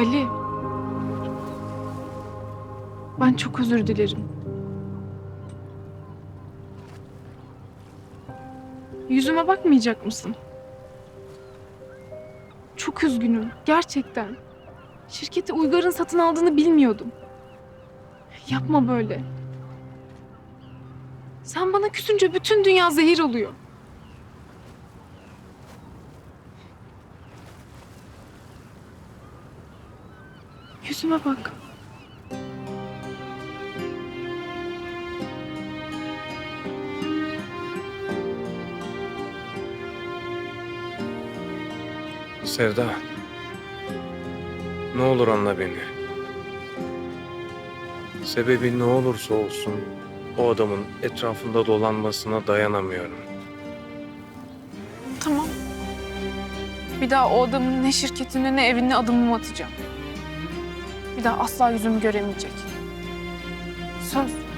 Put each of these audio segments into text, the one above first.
Ali. Ben çok özür dilerim. Yüzüme bakmayacak mısın? Çok üzgünüm. Gerçekten. Şirketi Uygar'ın satın aldığını bilmiyordum. Yapma böyle. Sen bana küsünce bütün dünya zehir oluyor. Yüzüme bak. Sevda. Ne olur anla beni. Sebebi ne olursa olsun o adamın etrafında dolanmasına dayanamıyorum. Tamam. Bir daha o adamın ne şirketine ne evine adımımı atacağım. Bir daha asla yüzümü göremeyecek. Söz.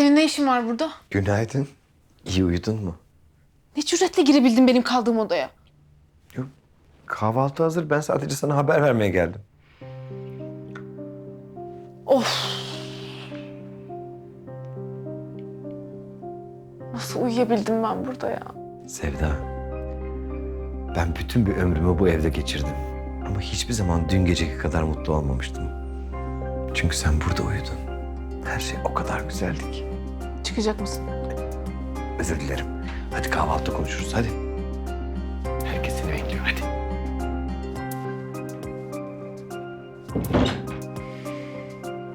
Senin ne işin var burada? Günaydın. İyi uyudun mu? Ne cüretle girebildin benim kaldığım odaya? Yok. Kahvaltı hazır. Ben sadece sana haber vermeye geldim. Of. Nasıl uyuyabildim ben burada ya? Sevda. Ben bütün bir ömrümü bu evde geçirdim. Ama hiçbir zaman dün geceki kadar mutlu olmamıştım. Çünkü sen burada uyudun. Her şey o kadar güzeldi ki. Çıkacak mısın? Özür dilerim. Hadi kahvaltıda konuşuruz hadi. Herkes seni bekliyor hadi.